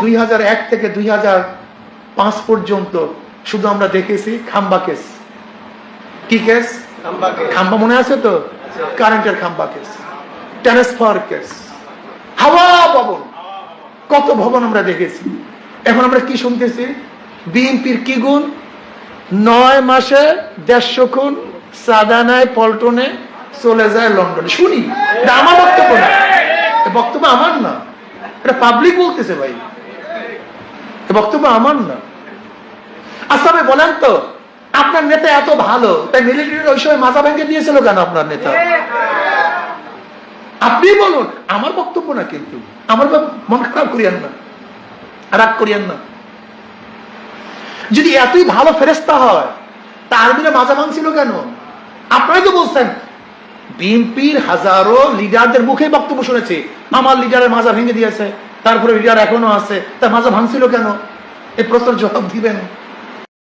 দুই হাজার এক থেকে দুই পাঁচ পর্যন্ত শুধু আমরা দেখেছি খাম্বা কেস। কি কেস? খাম্বা মনে আছে তো? কারেন্টের খাম্বা কেস। Transfer case. হাওয়া ভবন। কত ভবন আমরা দেখেছি। এখন আমরা কি শুনতেছি? বিএনপির কি গুণ? নয় মাসে দেড়শো খুন সাদানায় পল্টনে চলে যায় লন্ডনে। শুনি এটা আমার বক্তব্য না। বক্তব্য আমার না। এটা পাবলিক বলতেছে ভাই। বক্তব্য আমার না। আচ্ছা ভাই বলেন তো, আপনার নেতা এত ভালো, তাই মিলিটারির ওই সময় মাথা ভেঙে দিয়েছিল কেন আপনার নেতা? আপনি বলুন, আমার বক্তব্য না কিন্তু। আমার মন খারাপ করিয়েন না। রাগ করিয়েন না। যদি এতই ভালো ফেরেস্তা হয়, তা আর্মিরা মাজা ভাঙছিল কেন? আপনারাই তো বলছেন, বিএনপির হাজারো লিডারদের মুখে বক্তব্য শুনেছি, আমার লিডারের মাজা ভেঙে দিয়েছে। তারপরে লিডার এখনও আছে তার মাঝে ভাঙছিল কেন? এই প্রশ্নের জবাব দিবেন